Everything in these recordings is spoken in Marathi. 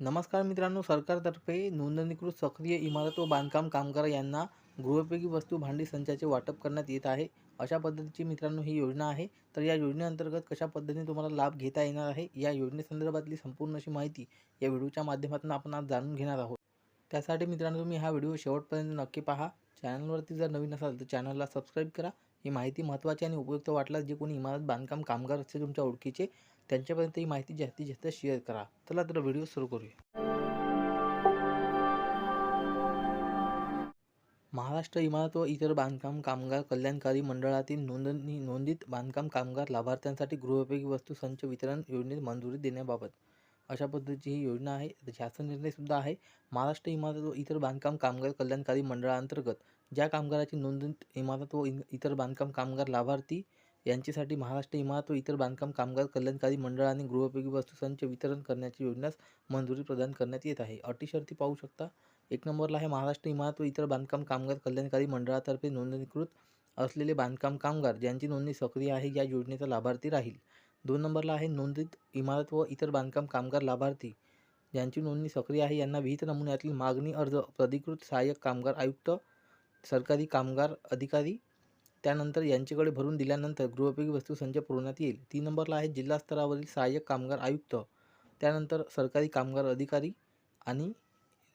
नमस्कार मित्रांनो सरकारतर्फे नोंदणीकृत सक्रिय इमारत व बांधकाम कामगार यांना गृहपयोगी वस्तू भांडी संचाचे वाटप करण्यात येत आहे. अशा पद्धतीची मित्रांनो ही योजना आहे. तर या योजनेअंतर्गत कशा पद्धतीने तुम्हाला लाभ घेता येणार आहे या योजनेसंदर्भातली संपूर्ण अशी माहिती या व्हिडिओच्या माध्यमातून आपण आज जाणून घेणार आहोत. त्यासाठी मित्रांनो तुम्ही हा व्हिडिओ शेवटपर्यंत नक्की पहा. चॅनलवरती जर नवीन असाल तर चॅनलला सबस्क्राईब करा. ही माहिती महत्त्वाची आणि उपयुक्त वाटल्यास जे कोणी इमारत बांधकाम कामगार असतील तुमच्या ओळखीचे त्यांच्यापर्यंत ही माहिती जास्तीत जास्त शेअर करा. चला तर व्हिडिओ सुरू करूया. महाराष्ट्र इमारत व इतर बांधकाम कामगार कल्याणकारी मंडळातील नोंदणी नोंदित बांधकाम कामगार लाभार्थ्यांसाठी गृहोपयोगी वस्तू संच वितरण योजनेत मंजुरी देण्याबाबत. अशा पद्धतीची ही योजना आहे. शासन निर्णयसुद्धा आहे. महाराष्ट्र इमारत व इतर बांधकाम कामगार कल्याणकारी मंडळाअंतर्गत ज्या कामगाराची नोंदणीत इमारत व इन- इतर बांधकाम कामगार लाभार्थी यांच्यासाठी महाराष्ट्र इमारत व इतर बांधकाम कामगार कल्याणकारी मंडळ गृहोपयोगी वस्तू संच वितरण करण्याची योजनास मंजुरी प्रदान करण्यात येत आहे. अटी शर्ती पाहू शकता. एक नंबरला आहे महाराष्ट्र इमारत व इतर बांधकाम कामगार कल्याणकारी मंडळातर्फे नोंदणीकृत असलेले बांधकाम कामगार ज्यांची नोंदणी सक्रिय आहे या योजनेचा लाभार्थी राहील. दोन नंबरला आहे नोंदित इमारत व इतर बांधकाम कामगार लाभार्थी ज्यांची नोंदणी सक्रिय आहे यांना विहित नमुन्यातील मागणी अर्ज प्राधिकृत सहाय्यक कामगार आयुक्त सरकारी कामगार अधिकारी त्यानंतर यांच्याकडे भरून दिल्यानंतर गृहोपयोगी वस्तू संच पुरवण्यात येईल. तीन नंबरला आहे जिल्हा स्तरावरील सहाय्यक कामगार आयुक्त. त्यानंतर सरकारी कामगार अधिकारी आणि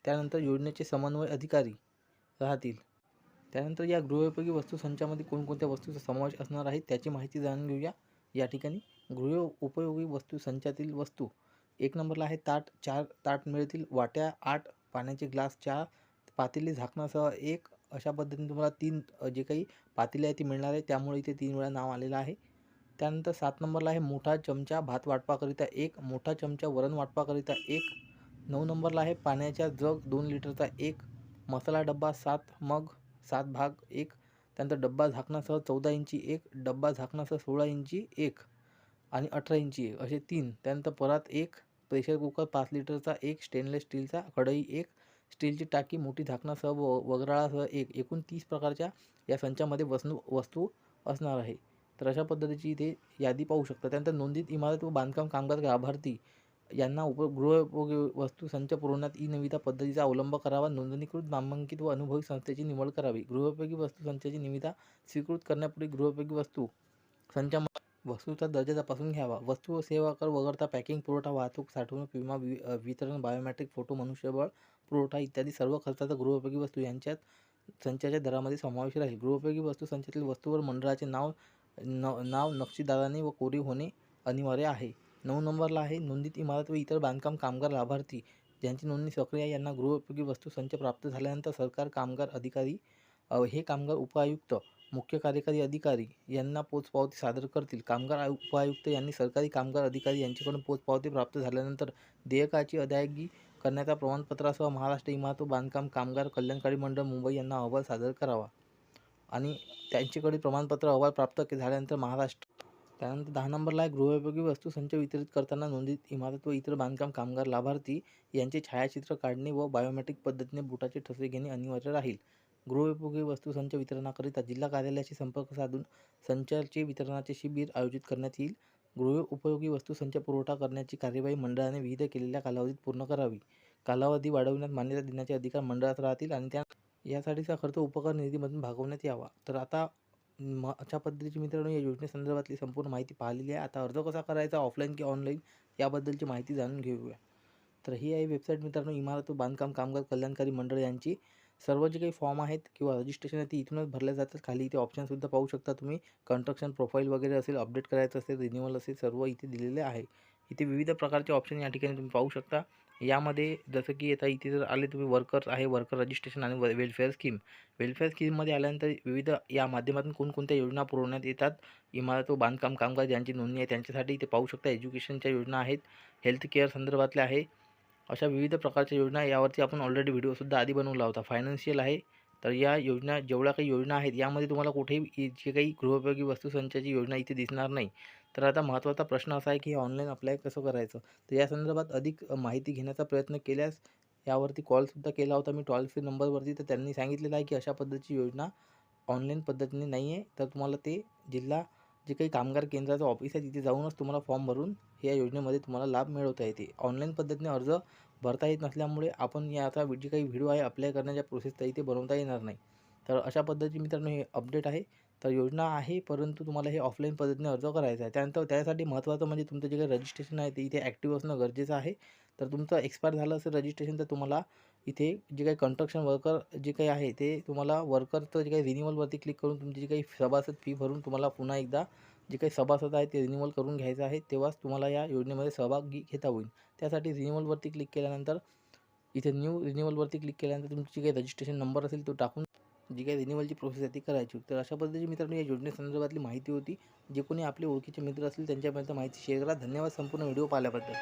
त्यानंतर योजनेचे समन्वय अधिकारी राहतील. त्यानंतर या गृहोपयोगी वस्तू संचामध्ये कोणकोणत्या वस्तूचा समावेश असणार आहे त्याची माहिती जाणून घेऊया. या ठिकाणी गृह उपयोगी वस्तू संचातील वस्तू. एक नंबरला आहे ताट. चार ताट मिळतील. वाट्या आठ पाण्याचे ग्लास चार पातेली झाकणासह एक अशा पद्धतीने तुम्हाला तीन जे काही पातेले आहे ती मिळणार आहे. त्यामुळे इथे तीन वेळा नाव आलेलं आहे. त्यानंतर सात नंबरला आहे मोठा चमचा भात वाटपाकरिता एक मोठा चमचा वरण वाटपाकरिता एक नऊ नंबरला आहे पाण्याचा जग दोन लिटरचा एक मसाला डब्बा सात मग सात भाग एक त्यानंतर डब्बा झाकणासह चौदा इंची एक डब्बा झाकणासह सोळा इंची एक आणि अठरा इंची एक असे तीन. त्यानंतर परत एक प्रेशर कुकर पाच लिटरचा एक स्टेनलेस स्टीलचा कढई एक स्टीलची टाकी मोठी झाकणासह व वगराळासह एक एकूण तीस प्रकारच्या या संचामध्ये वसनू वस्तू असणार आहे. तर अशा पद्धतीची इथे यादी पाहू शकता. त्यानंतर नोंदीत इमारत व बांधकाम कामगार लाभार्थी यांना उप गृहोपयोगी वस्तू संच पुरवण्यात ई निविदा पद्धतीचा अवलंब करावा नोंदणीकृत नामांकित व अनुभवी संस्थेची निवड करावी. गृहोपयोगी वस्तू संचाची निविदा स्वीकृत करण्यापूर्वी गृहोपयोगी वस्तू संचामध्ये वस्तूचा दर्जा तपासून घ्यावा. वस्तू व सेवा कर वगळता पॅकिंग पुरवठा वाहतूक साठवणूक विमा वि- वितरण बायोमॅट्रिक फोटो मनुष्यबळ पुरवठा इत्यादी सर्व खर्चाचा गृहोपयोगी वस्तू यांच्यात संचाच्या दरामध्ये समावेश राहील. गृहोपयोगी वस्तू संचातील वस्तूवर मंडळाचे नाव न नाव नक्षीदाराने व कोरीव होणे अनिवार्य आहे. नऊ नंबरला आहे. नोंदीत इमारत व इतर बांधकाम कामगार लाभार्थी ज्यांची नोंदणी सक्रिय आहे यांना गृहोपयोगी वस्तू संच प्राप्त झाल्यानंतर सरकार कामगार अधिकारी हे कामगार उपायुक्त मुख्य कार्यकारी अधिकारी यांना पोचपावती सादर करतील. कामगार आयु उपायुक्त यांनी सरकारी कामगार अधिकारी यांच्याकडून पोचपावती प्राप्त झाल्यानंतर देयकाची अदायगी करण्याचा प्रमाणपत्रासह महाराष्ट्र इमारत बांधकाम कामगार कल्याणकारी मंडळ मुंबई यांना अहवाल सादर करावा आणि त्यांच्याकडे प्रमाणपत्र अहवाल प्राप्त झाल्यानंतर महाराष्ट्र त्यानंतर दहा नंबरला आहे गृहोपयोगी वस्तू संच वितरित करताना नोंदीत इमारत व इतर बांधकाम कामगार लाभार्थी यांचे छायाचित्र काढणे व बायोमेट्रिक पद्धतीने बुटाचे ठसे घेणे अनिवार्य राहील. गृहोपयोगी वस्तू संच वितरणाकरिता जिल्हा कार्यालयाशी संपर्क साधून संचाचे वितरणाचे शिबिर आयोजित करण्यात येईल. गृह उपयोगी वस्तू संच पुरवठा करण्याची कार्यवाही मंडळाने विहित केलेल्या कालावधीत पूर्ण करावी. कालावधी वाढविण्यात मान्यता देण्याचे अधिकार मंडळात राहतील आणि त्या यासाठीचा खर्च उपकर निधीमधून भागवण्यात यावा. तर आता म अशा पद्धतीची मित्रांनो या योजनेसंदर्भातली संपूर्ण माहिती पाहिलेली आहे. आता अर्ज कसा करायचा ऑफलाईन की ऑनलाईन याबद्दलची माहिती जाणून घेऊया. तर ही आहे वेबसाईट मित्रांनो इमारत बांधकाम कामगार कल्याणकारी मंडळ यांची. सर्व जे काही फॉर्म आहेत किंवा रजिस्ट्रेशन आहे ते इथूनच भरल्या जातात. खाली इथे ऑप्शनसुद्धा पाहू शकता तुम्ही. कन्स्ट्रक्शन प्रोफाईल वगैरे असेल अपडेट करायचं असेल रिन्युअल असेल सर्व इथे दिलेले आहे. इथे विविध प्रकारचे ऑप्शन या ठिकाणी तुम्ही पाहू शकता. यामध्ये जसं की आता इथे जर आले तुम्ही वर्कर आहे वर्कर रजिस्ट्रेशन आणि वेलफेअर स्कीम वेलफेअर स्कीममध्ये आल्यानंतर विविध या माध्यमातून कोणकोणत्या योजना पुरवण्यात येतात? इमारत व बांधकाम कामगार ज्यांची नोंदणी आहे त्यांच्यासाठी इथे पाहू शकता. एज्युकेशनच्या योजना आहेत. हेल्थ केअर संदर्भातल्या आहे. अशा विविध प्रकारच्या योजना यावरती आपण ऑलरेडी व्हिडिओसुद्धा आधी बनवला होता. फायनान्शियल आहे. तर या योजना जेवढ्या काही योजना आहेत यामध्ये तुम्हाला कुठेही जे काही गृहोपयोगी वस्तूसंचाची योजना इथे दिसणार नाही. तर आता महत्त्वाचा प्रश्न असा आहे की ऑनलाईन अप्लाय कसं करायचं? तर या संदर्भात अधिक माहिती घेण्याचा प्रयत्न केल्यास यावरती कॉलसुद्धा केला होता मी. टॉल फ्री नंबरवरती तर त्यांनी सांगितलेलं आहे की अशा पद्धतीची योजना ऑनलाईन पद्धतीने नाही आहे तर तुम्हाला ते जिल्हा जे काही कामगार केंद्राचं ऑफिस आहे तिथे जाऊनच तुम्हाला फॉर्म भरून या योजनेमध्ये तुम्हाला लाभ मिळवता येते. ऑनलाईन पद्धतीने अर्ज भरता येत नसल्यामुळे आपण या आता जे काही व्हिडिओ आहे अप्लाय करण्याच्या प्रोसेस तर इथे बनवता येणार नाही. तर अशा पद्धतीने मित्रांनो हे अपडेट आहे. तर योजना आहे परंतु तुम्हाला हे ऑफलाईन पद्धतीने अर्ज करायचा आहे. त्यानंतर त्यासाठी महत्त्वाचं म्हणजे तुमचं जे काही रजिस्ट्रेशन आहे ते इथे ॲक्टिव्ह असणं गरजेचं आहे. तर तुमचं एक्सपायर झालं असेल रजिस्ट्रेशन तर तुम्हाला इथे जे काही कन्स्ट्रक्शन वर्कर जे काही आहे ते तुम्हाला वर्करचं जे काही रिन्युअलवरती क्लिक करून तुमची जी काही सभासद फी भरून तुम्हाला पुन्हा एकदा जे काही सभासद आहे ते रिन्युअल करून घ्यायचं आहे तेव्हाच तुम्हाला या योजनेमध्ये सहभागी घेता होईल. त्यासाठी रिन्युअलवरती क्लिक केल्यानंतर इथे न्यू रिन्युअलवरती क्लिक केल्यानंतर तुमची काही रजिस्ट्रेशन नंबर असेल तो टाकून जी काही रिन्युअलची प्रोसेस आहे ती करायची होती. तर अशा पद्धतीची मित्रांनो या योजनेसंदर्भातली माहिती होती. जे कोणी आपले ओळखीचे मित्र असतील त्यांच्यापर्यंत माहिती शेअर करा. धन्यवाद संपूर्ण व्हिडिओ पाहिल्याबद्दल.